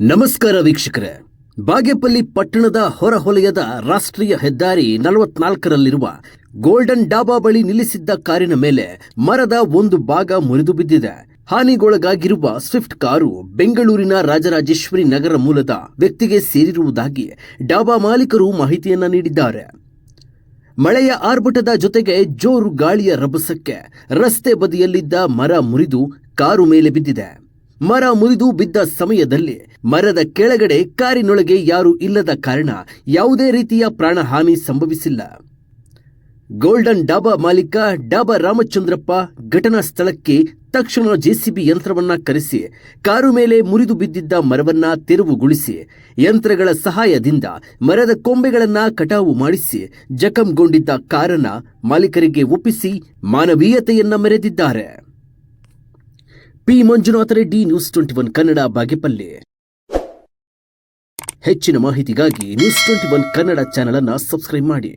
ನಮಸ್ಕಾರ ವೀಕ್ಷಕರೇ. ಬಾಗೇಪಲ್ಲಿ ಪಟ್ಟಣದ ಹೊರಹೊಲಯದ ರಾಷ್ಟ್ರೀಯ ಹೆದ್ದಾರಿ ನಲವತ್ನಾಲ್ಕರಲ್ಲಿರುವ ಗೋಲ್ಡನ್ ಡಾಬಾ ಬಳಿ ನಿಲ್ಲಿಸಿದ್ದ ಕಾರಿನ ಮೇಲೆ ಮರದ ಒಂದು ಭಾಗ ಮುರಿದು ಬಿದ್ದಿದೆ. ಹಾನಿಗೊಳಗಾಗಿರುವ ಸ್ವಿಫ್ಟ್ ಕಾರು ಬೆಂಗಳೂರಿನ ರಾಜರಾಜೇಶ್ವರಿ ನಗರ ಮೂಲದ ವ್ಯಕ್ತಿಗೆ ಸೇರಿರುವುದಾಗಿ ಡಾಬಾ ಮಾಲೀಕರು ಮಾಹಿತಿಯನ್ನ ನೀಡಿದ್ದಾರೆ. ಮಳೆಯ ಆರ್ಭಟದ ಜೊತೆಗೆ ಜೋರು ಗಾಳಿಯ ರಭಸಕ್ಕೆ ರಸ್ತೆ ಬದಿಯಲ್ಲಿದ್ದ ಮರ ಮುರಿದು ಕಾರು ಮೇಲೆ ಬಿದ್ದಿದೆ. ಮರ ಮುರಿದು ಬಿದ್ದ ಸಮಯದಲ್ಲಿ ಮರದ ಕೆಳಗಡೆ ಕಾರಿನೊಳಗೆ ಯಾರೂ ಇಲ್ಲದ ಕಾರಣ ಯಾವುದೇ ರೀತಿಯ ಪ್ರಾಣಹಾನಿ ಸಂಭವಿಸಿಲ್ಲ. ಗೋಲ್ಡನ್ ಡಾಬಾ ಮಾಲೀಕ ಡಾಬಾ ರಾಮಚಂದ್ರಪ್ಪ ಘಟನಾ ಸ್ಥಳಕ್ಕೆ ತಕ್ಷಣ ಜೆಸಿಬಿ ಯಂತ್ರವನ್ನ ಕರೆಸಿ, ಕಾರು ಮೇಲೆ ಮುರಿದು ಬಿದ್ದಿದ್ದ ಮರವನ್ನ ತೆರವುಗೊಳಿಸಿ, ಯಂತ್ರಗಳ ಸಹಾಯದಿಂದ ಮರದ ಕೊಂಬೆಗಳನ್ನ ಕಟಾವು ಮಾಡಿಸಿ, ಜಖಂಗೊಂಡಿದ್ದ ಕಾರನ್ನ ಮಾಲೀಕರಿಗೆ ಒಪ್ಪಿಸಿ ಮಾನವೀಯತೆಯನ್ನ ಮೆರೆದಿದ್ದಾರೆ. P Manjunatha Reddy news twenty one Kannada Bagepalli. ಹೆಚ್ಚಿನ ಮಾಹಿತಿಗಾಗಿ news twenty one Kannada channel ಅನ್ನು ಸಬ್ಸ್ಕ್ರೈಬ್ ಮಾಡಿ.